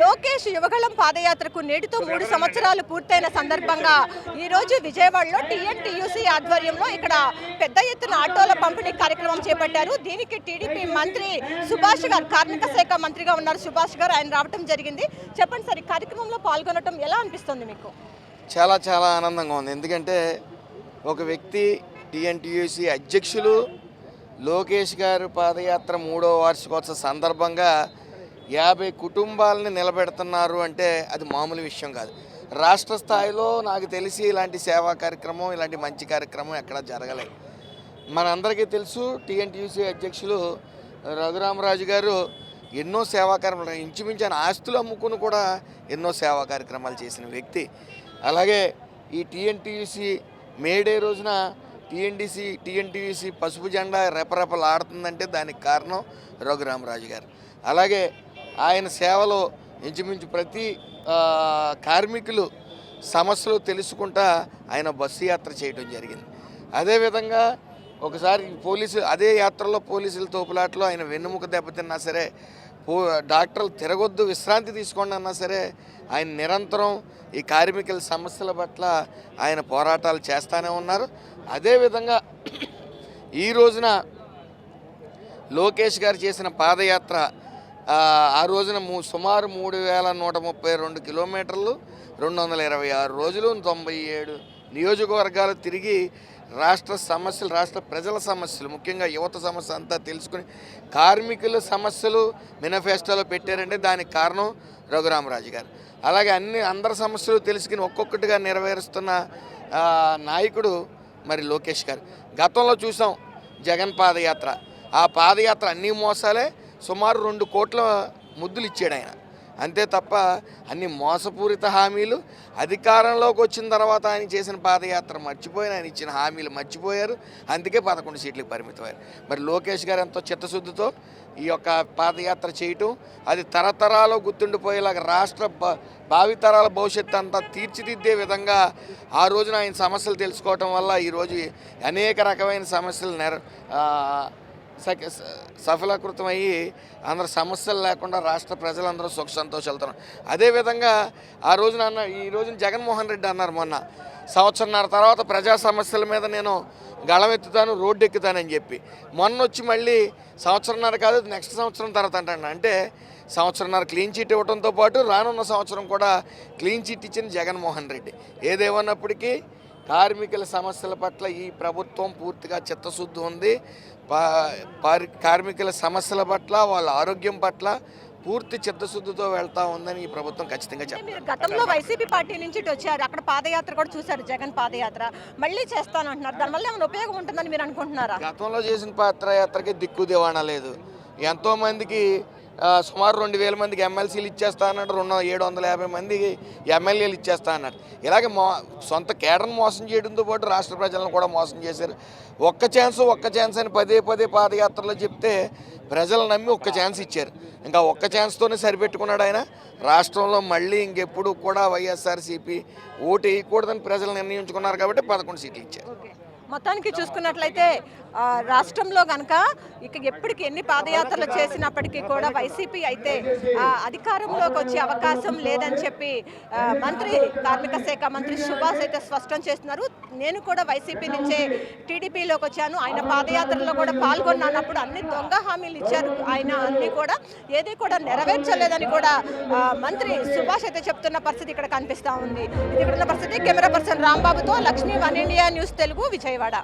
లోకేష్ యువగళం పాదయాత్రకు నేటితో మూడు సంవత్సరాలు పూర్తయిన సందర్భంగా ఈరోజు విజయవాడలో టీఎన్టీయూసీ ఆధ్వర్యంలో ఇక్కడ పెద్ద ఎత్తున ఆటోల పంపిణీ కార్యక్రమం చేపట్టారు. దీనికి టీడీపీ మంత్రి సుభాష్ గారు కార్మిక శాఖ మంత్రిగా ఉన్నారు సుభాష్ గారు. ఆయన రావటం జరిగింది. చెప్పండి సార్ ఈ కార్యక్రమంలో పాల్గొనడం ఎలా అనిపిస్తుంది మీకు? చాలా చాలా ఆనందంగా ఉంది. ఎందుకంటే ఒక వ్యక్తి టీఎన్టీయూసీ అధ్యక్షులు లోకేష్ గారు పాదయాత్ర మూడో వార్షికోత్సవ సందర్భంగా యాభై కుటుంబాలని నిలబెడుతున్నారు అంటే అది మామూలు విషయం కాదు. రాష్ట్ర స్థాయిలో నాకు తెలిసి ఇలాంటి సేవా కార్యక్రమం ఇలాంటి మంచి కార్యక్రమం ఎక్కడ జరగలేదు. మనందరికీ తెలుసు టీఎన్టీయూసీ అధ్యక్షులు రఘురామరాజు గారు ఎన్నో సేవా కార్యక్రమాలు ఇంచుమించు ఆయన ఆస్తులు అమ్ముకుని కూడా ఎన్నో సేవా కార్యక్రమాలు చేసిన వ్యక్తి. అలాగే ఈ టీఎన్టీయూసీ మేడే రోజున టీఎన్డీసీ టీఎన్టీయూసీ పసుపు జెండా రెపరెపలు ఆడుతుందంటే దానికి కారణం రఘురామరాజు గారు. అలాగే ఆయన సేవలో ఇంచుమించు ప్రతి కార్మికులు సమస్యలు తెలుసుకుంటా ఆయన బస్సు యాత్ర చేయడం జరిగింది. అదేవిధంగా ఒకసారి పోలీసు అదే యాత్రలో పోలీసుల తోపులాట్లో ఆయన వెన్నుముక దెబ్బతిన్నా సరే పో డాక్టర్లు తిరగొద్దు విశ్రాంతి తీసుకోండి అన్నా సరే ఆయన నిరంతరం ఈ కార్మికుల సమస్యల పట్ల ఆయన పోరాటాలు చేస్తూనే ఉన్నారు. అదేవిధంగా ఈ రోజున లోకేష్ గారు చేసిన పాదయాత్ర ఆ, రోజున మూ- సుమారు మూడు వేల నూట ముప్పై రెండు కిలోమీటర్లు రెండు వందల ఇరవై ఆరు రోజులు తొంభై ఏడు నియోజకవర్గాలు తిరిగి రాష్ట్ర సమస్యలు రాష్ట్ర ప్రజల సమస్యలు ముఖ్యంగా యువత సమస్య అంతా తెలుసుకుని కార్మికుల సమస్యలు మేనిఫెస్టోలో పెట్టారంటే దానికి కారణం రఘురామరాజు గారు. అలాగే అన్ని అందరి సమస్యలు తెలుసుకుని ఒక్కొక్కటిగా నెరవేరుస్తున్న నాయకుడు మరి లోకేష్ గారు. గతంలో చూసాం జగన్ పాదయాత్ర. ఆ పాదయాత్ర అన్ని మోసాలే సుమారు రెండు కోట్ల ముద్దులు ఇచ్చాడు ఆయన. అంతే తప్ప అన్ని మోసపూరిత హామీలు అధికారంలోకి వచ్చిన తర్వాత ఆయన చేసిన పాదయాత్ర మర్చిపోయిన ఆయన ఇచ్చిన హామీలు మర్చిపోయారు. అందుకే పదకొండు సీట్లకు పరిమితమయ్యారు. మరి లోకేష్ గారు ఎంతో చిత్తశుద్ధితో ఈ యొక్క పాదయాత్ర చేయటం అది తరతరాలు గుర్తుండిపోయేలాగా రాష్ట్ర భ- భావితరాల భవిష్యత్తు అంతా తీర్చిదిద్దే విధంగా ఆ రోజున ఆయన సమస్యలు తెలుసుకోవటం వల్ల ఈరోజు అనేక రకమైన సమస్యలు నెర సఫలీకృతమయ్యి అందరు సమస్యలు లేకుండా రాష్ట్ర ప్రజలందరూ సుఖ సంతోషాలతో అదేవిధంగా ఆ రోజున అన్న ఈ రోజున జగన్మోహన్ రెడ్డి అన్నారు మొన్న సంవత్సరంన్నర తర్వాత ప్రజా సమస్యల మీద నేను గళమెత్తుతాను రోడ్డు ఎక్కుతానని చెప్పి. మొన్న వచ్చి మళ్ళీ సంవత్సరంన్నర కాదు నెక్స్ట్ సంవత్సరం తర్వాత అంటాను అంటే సంవత్సరంన్నర క్లీన్ చిట్ ఇవ్వడంతో పాటు రానున్న సంవత్సరం కూడా క్లీన్ చిట్ ఇచ్చిన జగన్మోహన్ రెడ్డి. ఏదేమన్నప్పటికీ కార్మికుల సమస్యల పట్ల ఈ ప్రభుత్వం పూర్తిగా చిత్తశుద్ధి ఉంది. కార్మికుల సమస్యల పట్ల వాళ్ళ ఆరోగ్యం పట్ల పూర్తి చిత్తశుద్ధితో వెళ్తా ఉందని ఈ ప్రభుత్వం ఖచ్చితంగా మీరు గతంలో వైసీపీ పార్టీ నుంచి వచ్చారు. అక్కడ పాదయాత్ర కూడా చూశారు జగన్ పాదయాత్ర. మళ్ళీ చేస్తాను అంటున్నారు. దానివల్ల ఏమైనా ఉపయోగం ఉంటుందని మీరు అనుకుంటున్నారా? గతంలో చేసిన పాత్రయాత్రకి దిక్కు దివాణా లేదు. ఎంతోమందికి సుమారు రెండు వేల మందికి ఎమ్మెల్సీలు ఇచ్చేస్తా అన్నాడు రెండు ఏడు వందల యాభై మందికి ఎమ్మెల్యేలు ఇచ్చేస్తా అన్నాడు. ఇలాగే మో సొంత కేడర్ని మోసం చేయడంతో పాటు రాష్ట్ర ప్రజలను కూడా మోసం చేశారు. ఒక్క ఛాన్స్ ఒక్క ఛాన్స్ అని పదే పదే పాదయాత్రలో చెప్తే ప్రజలు నమ్మి ఒక్క ఛాన్స్ ఇచ్చారు. ఇంకా ఒక్క ఛాన్స్తోనే సరిపెట్టుకున్నాడు ఆయన. రాష్ట్రంలో మళ్ళీ ఇంకెప్పుడు కూడా వైఎస్ఆర్సీపీ ఓటు వేయకూడదని ప్రజలు నిర్ణయించుకున్నారు కాబట్టి పదకొండు సీట్లు ఇచ్చారు. మొత్తానికి చూసుకున్నట్లయితే రాష్ట్రంలో కనుక ఇక ఎప్పటికి ఎన్ని పాదయాత్రలు చేసినప్పటికీ కూడా వైసీపీ అయితే అధికారంలోకి వచ్చే అవకాశం లేదని చెప్పి మంత్రి కార్మిక శాఖ మంత్రి సుభాష్ అయితే స్పష్టం చేస్తున్నారు. నేను కూడా వైసీపీ నుంచే టీడీపీలోకి వచ్చాను. ఆయన పాదయాత్రలో కూడా పాల్గొన్నప్పుడు అన్ని దొంగ హామీలు ఇచ్చారు. ఆయన అన్ని కూడా ఏది కూడా నెరవేర్చలేదని కూడా మంత్రి సుభాష్ అయితే చెప్తున్న పరిస్థితి ఇక్కడ కనిపిస్తూ ఉంది. ఇది ఇక్కడ ఉన్న పరిస్థితి. Camera person రాంబాబుతో Lakshmi one India news Telugu Vijayawada.